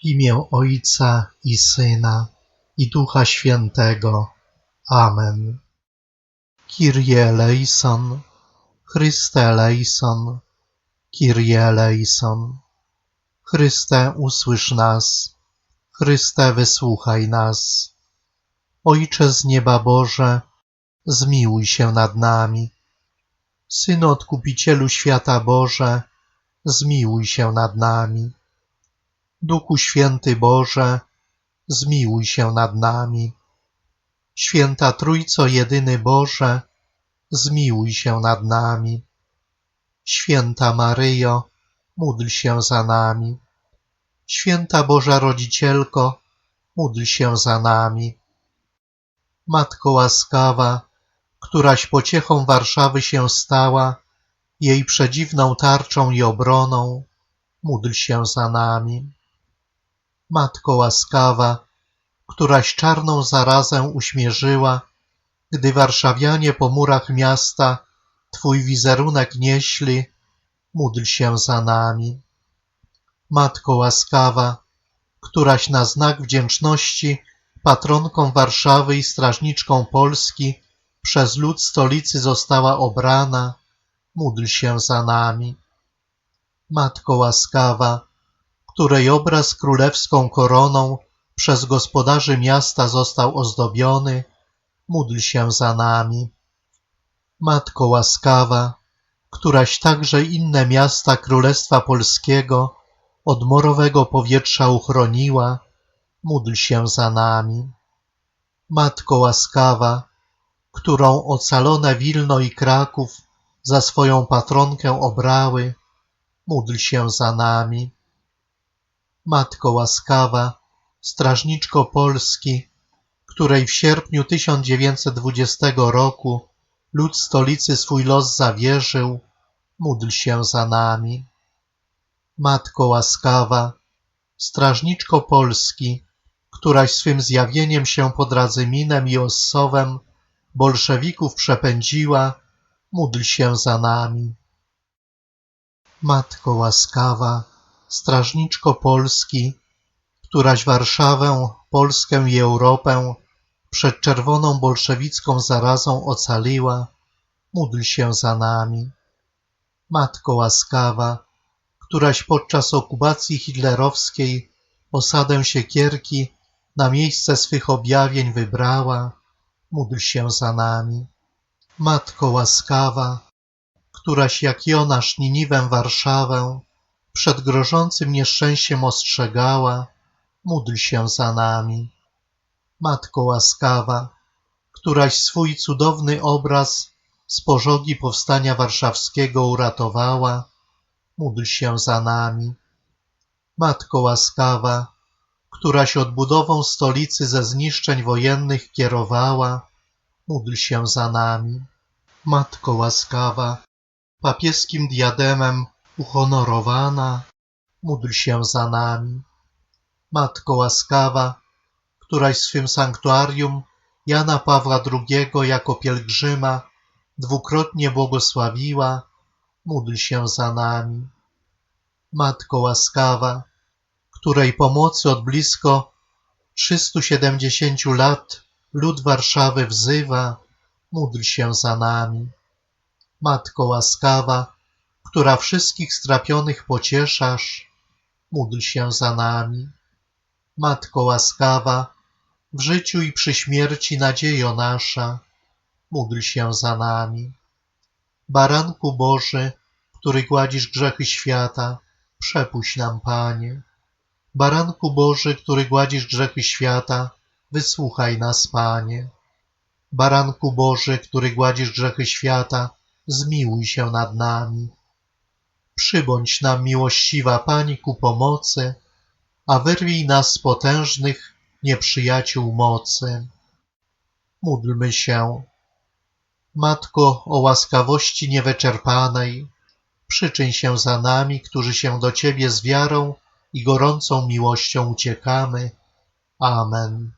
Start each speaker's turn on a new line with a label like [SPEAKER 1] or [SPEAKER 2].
[SPEAKER 1] W imię Ojca i Syna i Ducha Świętego. Amen. Kyrie eleison, Chryste eleison, Kyrie eleison. Chryste, usłysz nas. Chryste, wysłuchaj nas. Ojcze z nieba Boże, zmiłuj się nad nami. Synu Odkupicielu świata Boże, zmiłuj się nad nami. Duchu Święty Boże, zmiłuj się nad nami. Święta Trójco Jedyny Boże, zmiłuj się nad nami. Święta Maryjo, módl się za nami. Święta Boża Rodzicielko, módl się za nami. Matko łaskawa, któraś pociechą Warszawy się stała, jej przedziwną tarczą i obroną, módl się za nami. Matko łaskawa, któraś czarną zarazę uśmierzyła, gdy warszawianie po murach miasta Twój wizerunek nieśli, módl się za nami. Matko łaskawa, któraś na znak wdzięczności patronką Warszawy i strażniczką Polski przez lud stolicy została obrana, módl się za nami. Matko łaskawa, której obraz królewską koroną przez gospodarzy miasta został ozdobiony, módl się za nami. Matko łaskawa, któraś także inne miasta Królestwa Polskiego od morowego powietrza uchroniła, módl się za nami. Matko łaskawa, którą ocalone Wilno i Kraków za swoją patronkę obrały, módl się za nami. Matko łaskawa, strażniczko Polski, której w sierpniu 1920 roku lud stolicy swój los zawierzył, módl się za nami. Matko łaskawa, strażniczko Polski, któraś swym zjawieniem się pod Radzyminem i Ossowem bolszewików przepędziła, módl się za nami. Matko łaskawa, strażniczko Polski, któraś Warszawę, Polskę i Europę przed czerwoną bolszewicką zarazą ocaliła, módl się za nami. Matko łaskawa, któraś podczas okupacji hitlerowskiej osadę Siekierki na miejsce swych objawień wybrała, módl się za nami. Matko łaskawa, któraś jak Jonasz Niniwem Warszawę przed grożącym nieszczęściem ostrzegała, módl się za nami. Matko łaskawa, któraś swój cudowny obraz z pożogi powstania warszawskiego uratowała, módl się za nami. Matko łaskawa, któraś odbudową stolicy ze zniszczeń wojennych kierowała, módl się za nami. Matko łaskawa, papieskim diademem uhonorowana, módl się za nami. Matko łaskawa, któraś swym sanktuarium Jana Pawła II jako pielgrzyma dwukrotnie błogosławiła, módl się za nami. Matko łaskawa, której pomocy od blisko 370 lat lud Warszawy wzywa, módl się za nami. Matko łaskawa, która wszystkich strapionych pocieszasz, módl się za nami. Matko łaskawa, w życiu i przy śmierci nadziejo nasza, módl się za nami. Baranku Boży, który gładzisz grzechy świata, przepuść nam, Panie. Baranku Boży, który gładzisz grzechy świata, wysłuchaj nas, Panie. Baranku Boży, który gładzisz grzechy świata, zmiłuj się nad nami. Przybądź nam, miłościwa Pani, ku pomocy, a wyrwij nas z potężnych nieprzyjaciół mocy. Módlmy się. Matko o łaskawości niewyczerpanej, przyczyń się za nami, którzy się do Ciebie z wiarą i gorącą miłością uciekamy. Amen.